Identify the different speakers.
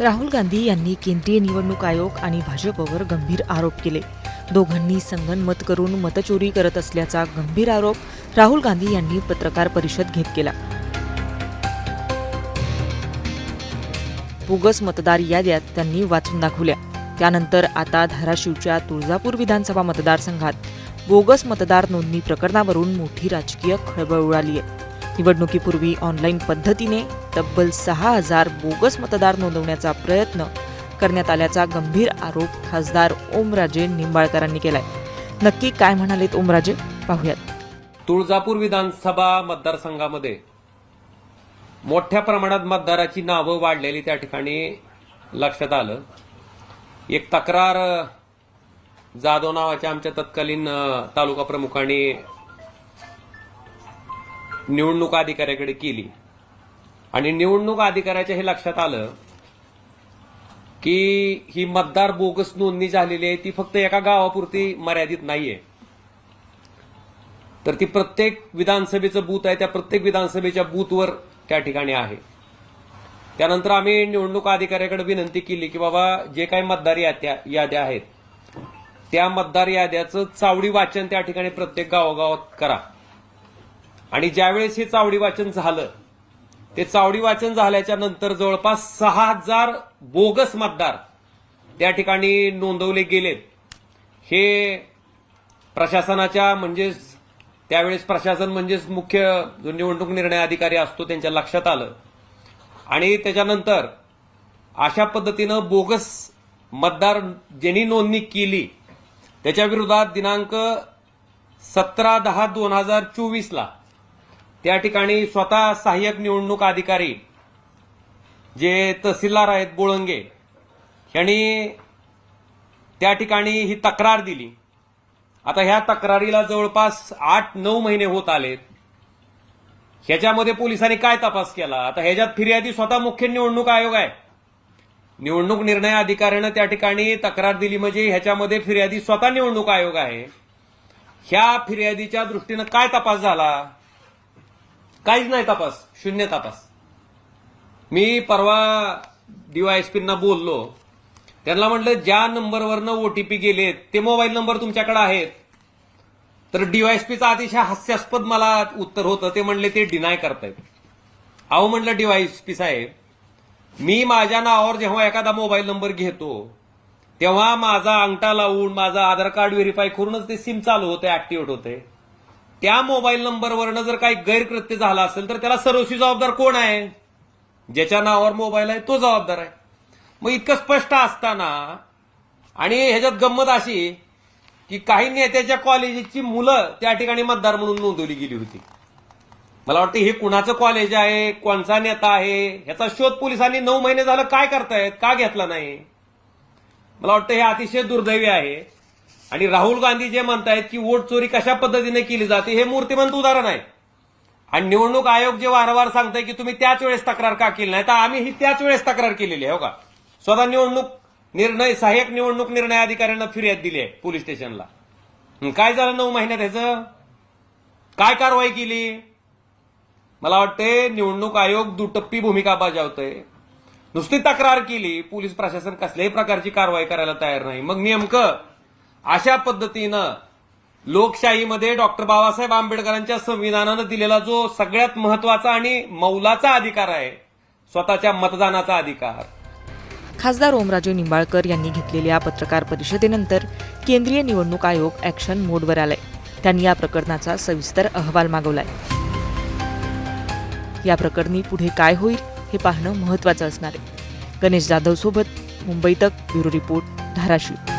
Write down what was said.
Speaker 1: राहुल गांधी यांनी केंद्रीय निवडणूक आयोग आणि भाजपवर गंभीर आरोप केले. दोघांनी संगनमत करून मतचोरी करत असल्याचा गंभीर आरोप राहुल गांधी यांनी पत्रकार परिषद घेत केला. बोगस मतदार याद्या त्यांनी वाचून दाखवल्या. त्यानंतर आता धाराशिवच्या तुळजापूर विधानसभा मतदारसंघात बोगस मतदार नोंदणी प्रकरणावरून मोठी राजकीय खळबळ उडाली आहे निवडणुकीपूर्वी ऑनलाईन पद्धतीने तब्बल सहा हजार बोगस मतदार नोंदवण्याचा प्रयत्न करण्यात आल्याचा गंभीर आरोप खासदार ओमराजे निंबाळकरांनी केलाय. नक्की काय म्हणालेत ओमराजे? पाहूयात.
Speaker 2: तुळजापूर विधानसभा मतदारसंघामध्ये मोठ्या प्रमाणात मतदाराची नावं वाढलेली त्या ठिकाणी लक्षात आलं. एक तक्रार जाधव नावाच्या आमच्या तत्कालीन तालुका प्रमुखांनी निवडणूक अधिकाऱ्याकडे केली. आणि निवडणूक अधिकाऱ्याच्या हे लक्षात आलं की ही मतदार बोगस नोंदणी झालेली आहे ती फक्त एका गावापुरती मर्यादित नाहीये. तर ती प्रत्येक विधानसभेचं बूथ आहे त्या प्रत्येक विधानसभेच्या बूथवर त्या ठिकाणी आहे. त्यानंतर आम्ही निवडणूक अधिकाऱ्याकडे विनंती केली की बाबा जे काही मतदार याद्या याद्या आहेत त्या मतदार याद्याचं चावडी वाचन त्या ठिकाणी प्रत्येक गावोगावात करा. आणि ज्यावेळेस हे चावडी वाचन झालं ते चावडी वाचन झाल्याच्यानंतर जवळपास सहा हजार बोगस मतदार त्या ठिकाणी नोंदवले गेलेत हे प्रशासनाच्या म्हणजेच त्यावेळेस प्रशासन म्हणजेच मुख्य जो निवडणूक निर्णय अधिकारी असतो त्यांच्या लक्षात आलं. आणि त्याच्यानंतर अशा पद्धतीनं बोगस मतदार ज्यांनी नोंदणी केली त्याच्याविरोधात दिनांक सतरा दहा दोन हजार चोवीसला त्या ठिकाणी स्वतः सहाय्यक निवडणूक अधिकारी जे तहसीलदार आहेत बोळंगे यांनी त्या ठिकाणी ही तक्रार दिली. आता ह्या तक्रारीला जवळपास आठ नऊ महिने होत आलेत. ह्याच्यामध्ये पोलिसांनी काय तपास केला? आता ह्याच्यात फिर्यादी स्वतः मुख्य निवडणूक आयोग आहे. निवडणूक निर्णय अधिकाऱ्यानं त्या ठिकाणी तक्रार दिली म्हणजे ह्याच्यामध्ये फिर्यादी स्वतः निवडणूक आयोग आहे. ह्या फिर्यादीच्या दृष्टीनं काय तपास झाला? काहीच नाही तपास शून्य तपास. मी परवा डीवायएसपींना बोललो. त्यांना म्हटलं ज्या नंबरवरनं ओटीपी गेलेत ते मोबाईल नंबर तुमच्याकडे आहेत. तर डीवायएसपीचं अतिशय हास्यास्पद मला उत्तर होतं. ते म्हणले ते डिनाय करतायत. अहो म्हटलं डीवायएसपी साहेब मी माझ्या नावावर जेव्हा एखादा मोबाईल नंबर घेतो तेव्हा माझा अंगठा लावून माझा आधार कार्ड व्हेरीफाय करूनच ते सिम चालू होते ऍक्टिव्हेट होते त्या मोबाईल नंबरवरनं जर काही गैरकृत्य झालं असेल तर त्याला सर्वस्वी जबाबदार कोण आहे? ज्याच्या नावावर मोबाईल आहे तो जबाबदार आहे. मग इतकं स्पष्ट असताना आणि ह्याच्यात गंमत अशी की काही नेत्याच्या कॉलेजची मुलं त्या ठिकाणी मतदार म्हणून नोंदवली गेली होती. मला वाटतं हे कुणाचं कॉलेज आहे? कोणचा नेता आहे? ह्याचा शोध पोलिसांनी नऊ महिने झालं काय करतायत? का घेतला नाही? मला वाटतं हे अतिशय दुर्दैवी आहे. आणि राहुल गांधी जे म्हणतायत की वोट चोरी कशा पद्धतीने केली जाते हे मूर्तिमंत उदाहरण आहे. आणि निवडणूक आयोग जे वारंवार सांगताय की तुम्ही त्याच वेळेस तक्रार का केली नाही तर आम्ही ही त्याच वेळेस तक्रार केलेली आहे हो का? स्वतः निवडणूक निर्णय सहाय्यक निवडणूक निर्णय अधिकाऱ्यांना फिर्याद दिली आहे पोलीस स्टेशनला. काय झालं नऊ महिन्यात ह्याचं? काय कारवाई केली? मला वाटते निवडणूक आयोग दुटप्पी भूमिका बजावतोय. नुसती तक्रार केली पोलीस प्रशासन कसल्याही प्रकारची कारवाई करायला तयार नाही. मग नेमकं अशा पद्धतीनं लोकशाहीमध्ये डॉक्टर बाबासाहेब आंबेडकरांच्या संविधानानं दिलेला जो सगळ्यात महत्त्वाचा आणि मौलाचा अधिकार आहे स्वतःच्या मतदानाचा अधिकार.
Speaker 1: खासदार ओमराजे निंबाळकर यांनी घेतलेल्या पत्रकार परिषदेनंतर केंद्रीय निवडणूक आयोग ऍक्शन मोडवर आलाय. त्यांनी या प्रकरणाचा सविस्तर अहवाल मागवलाय. या प्रकरणी पुढे काय होईल हे पाहणं महत्वाचं असणार आहे. गणेश जाधव सोबत मुंबई तक ब्युरो रिपोर्ट धाराशिव.